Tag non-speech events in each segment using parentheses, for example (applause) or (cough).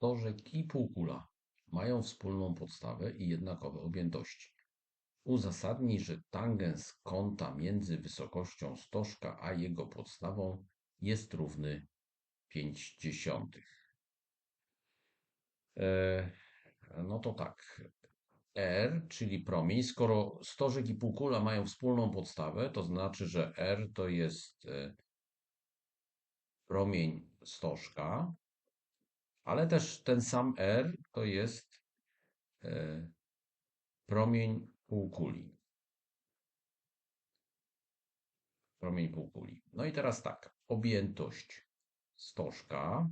Stożek i półkula mają wspólną podstawę i jednakowe objętości. Uzasadnij, że tangens kąta między wysokością stożka a jego podstawą jest równy 5 dziesiątych. E, no to tak. R, czyli promień, skoro stożek i półkula mają wspólną podstawę, to znaczy, że R to jest e, promień stożka, ale też ten sam R to jest e, promień półkuli. Promień półkuli. No i teraz tak, objętość stożka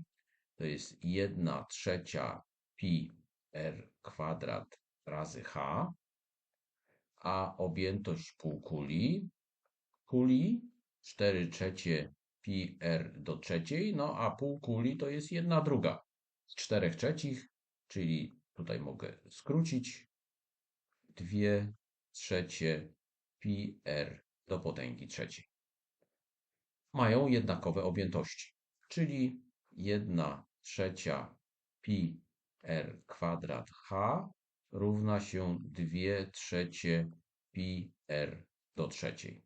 to jest 1 trzecia pi r kwadrat razy h, a objętość półkuli kuli 4 trzecie pi r do trzeciej, no a półkuli to jest 1 druga z 4 trzecich, czyli tutaj mogę skrócić 2 trzecie pi r do potęgi trzeciej. Mają jednakowe objętości, czyli 1 trzecia pi r kwadrat h równa się 2 trzecie pi r do trzeciej.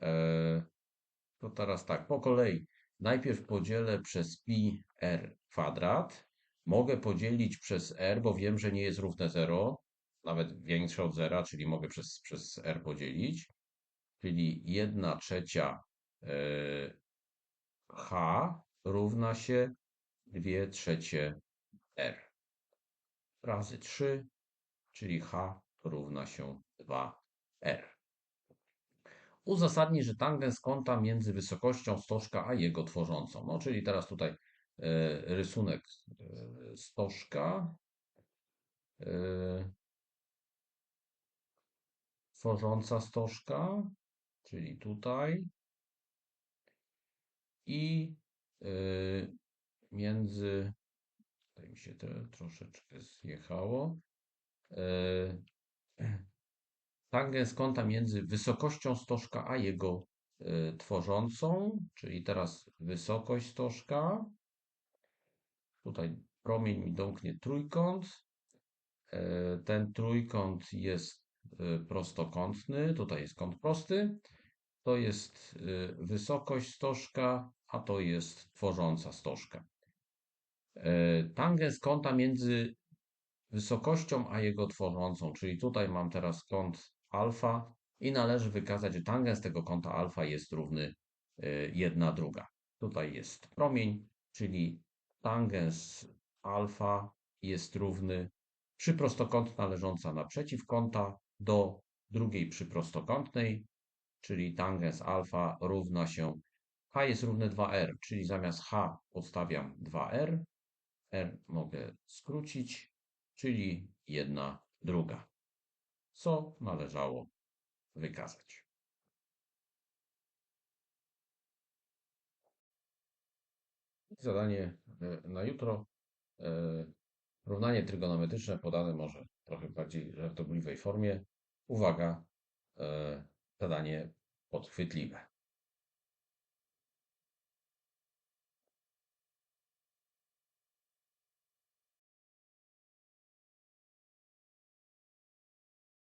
Eee, to teraz tak, po kolei. Najpierw podzielę przez pi r kwadrat. Mogę podzielić przez r, bo wiem, że nie jest równe 0, nawet większe od zera, czyli mogę przez, przez r podzielić. Czyli 1 trzecia e, h równa się 2 trzecie r razy 3, czyli h równa się 2r. Uzasadnij, że tangens kąta między wysokością stożka a jego tworzącą. No, czyli teraz tutaj e, rysunek e, stożka. E, tworząca stożka, czyli tutaj. I między Tutaj mi się troszeczkę zjechało. (clears throat) Tangens kąta między wysokością stożka a jego e, tworzącą, czyli teraz wysokość stożka. Tutaj promień mi domknie trójkąt. E, ten trójkąt jest prostokątny, tutaj jest kąt prosty. To jest wysokość stożka, a to jest tworząca stożka. Tangens kąta między wysokością a jego tworzącą, czyli tutaj mam teraz kąt alfa i należy wykazać, że tangens tego kąta alfa jest równy 1 e, druga. Tutaj jest promień, czyli tangens alfa jest równy przyprostokątna leżąca naprzeciw kąta do drugiej przyprostokątnej, czyli tangens alfa równa się h jest równe 2r, czyli zamiast h podstawiam 2r, R mogę skrócić, czyli jedna druga, co należało wykazać. Zadanie e, na jutro. E, równanie trygonometryczne podane może trochę bardziej żartobliwej formie. Uwaga, e, zadanie podchwytliwe.